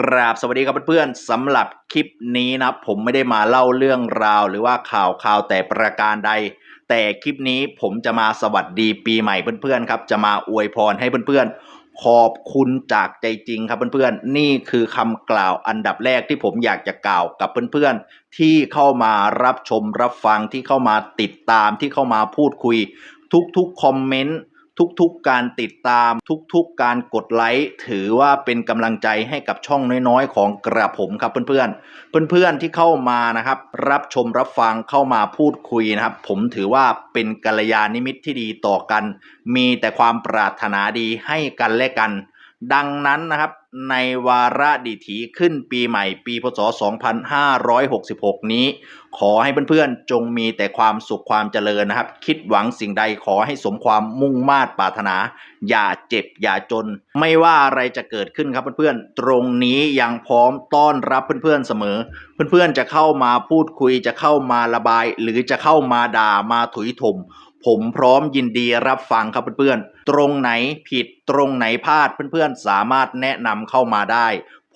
กราบสวัสดีครับเพื่อนๆสำหรับคลิปนี้นะผมไม่ได้มาเล่าเรื่องราว หรือว่าข่าวข่าวแต่ประการใด แต่คลิปนี้ผมจะมาสวัสดีปีใหม่เพื่อนๆครับ จะมาอวยพรให้เพื่อนๆ ขอบคุณจากใจจริงครับเพื่อนๆ นี่คือคำกล่าวอันดับแรกที่ผมอยากจะกล่าวกับเพื่อนๆ ที่เข้ามารับชมรับฟังที่เข้ามาติดตามที่เข้ามาพูดคุย ทุกๆคอมเมนต์ ทุกๆการติดตาม ทุกๆการกดไลค์ถือว่าเป็นกำลังใจให้กับช่องน้อยๆ ของกระผมครับเพื่อนๆ เพื่อนๆที่เข้ามานะครับ รับชมรับฟังเข้ามาพูดคุยนะครับ ผมถือว่าเป็นกัลยาณมิตรที่ดีต่อกัน มีแต่ความปรารถนาดีให้กันและกัน ดังนั้นนะครับในวาระดิถีขึ้นปีใหม่ปีพศ 2566 นี้ ขอให้เพื่อนๆจงมีแต่ความสุขความเจริญนะครับ คิดหวังสิ่งใดขอให้สมความมุ่งมา่ปรารถนา อย่าเจ็บอย่าจน ไม่ว่าอะไรจะเกิดขึ้นครับเพื่อนๆตรงนี้ยังพร้อมต้อนรับเพื่อนๆเสมอ เพื่อนๆจะเข้ามาพูดคุยจะเข้ามาระบาย หรือจะเข้ามาด่ามาถุยถม ผมพร้อมยินดีรับฟังครับเพื่อนๆ ตรงไหนผิดตรงไหนพลาดเพื่อนๆ สามารถแนะนำเข้ามาได้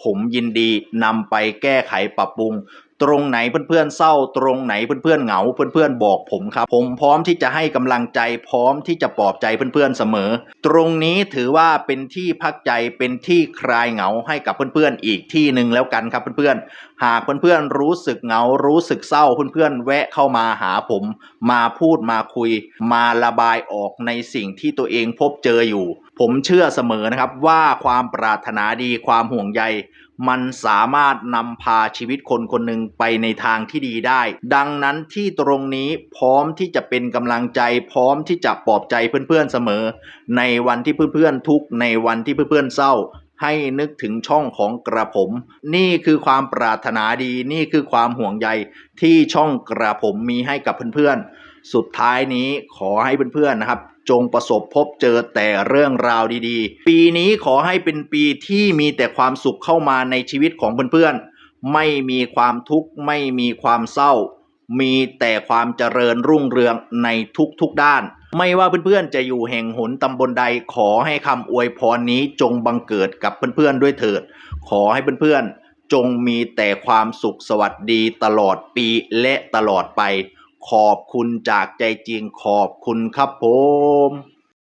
ผมยินดีนำไปแก้ไขปรับปรุง ตรงไหนเพื่อนๆเศร้า ตรงไหนเพื่อนๆเหงา เพื่อนๆบอกผมครับ ผมพร้อมที่จะให้กำลังใจ พร้อมที่จะปลอบใจเพื่อนๆเสมอ ตรงนี้ถือว่าเป็นที่พักใจเป็นที่คลายเหงาให้กับเพื่อนๆอีกที่หนึ่งแล้วกันครับเพื่อนๆหากเพื่อนๆรู้สึกเหงา รู้สึกเศร้าเพื่อนๆแวะเข้ามาหาผม มาพูดมาคุย มาระบายออกในสิ่งที่ตัวเองพบเจออยู่ผมเชื่อเสมอนะครับว่าความปรารถนาดีความห่วงใย มันสามารถนำพาชีวิตคนคนหนึ่งไปในทางที่ดีได้ ดังนั้นที่ตรงนี้พร้อมที่จะเป็นกำลังใจ พร้อมที่จะปลอบใจเพื่อนๆเสมอ ในวันที่เพื่อนๆทุกในวันที่เพื่อนๆเศร้าให้นึกถึงช่องของกระผม นี่คือความปรารถนาดี นี่คือความห่วงใยที่ช่องกระผมมีให้กับเพื่อนๆ สุดท้ายนี้ขอให้เพื่อนๆนะครับ จงประสบพบเจอแต่เรื่องราวดีๆ ปีนี้ขอให้เป็นปีที่มีแต่ความสุขเข้ามาในชีวิตของเพื่อนๆ ไม่มีความทุกข์ไม่มีความเศร้า มีแต่ความเจริญรุ่งเรืองในทุกๆด้าน ไม่ว่าเพื่อนๆจะอยู่แห่งหนตำบลใดขอให้คำอวยพรนี้จงบังเกิดกับเพื่อนๆด้วยเถิด ขอให้เพื่อนๆจงมีแต่ความสุขสวัสดีตลอดปีและตลอดไป ขอบคุณจากใจจริงขอบคุณครับผม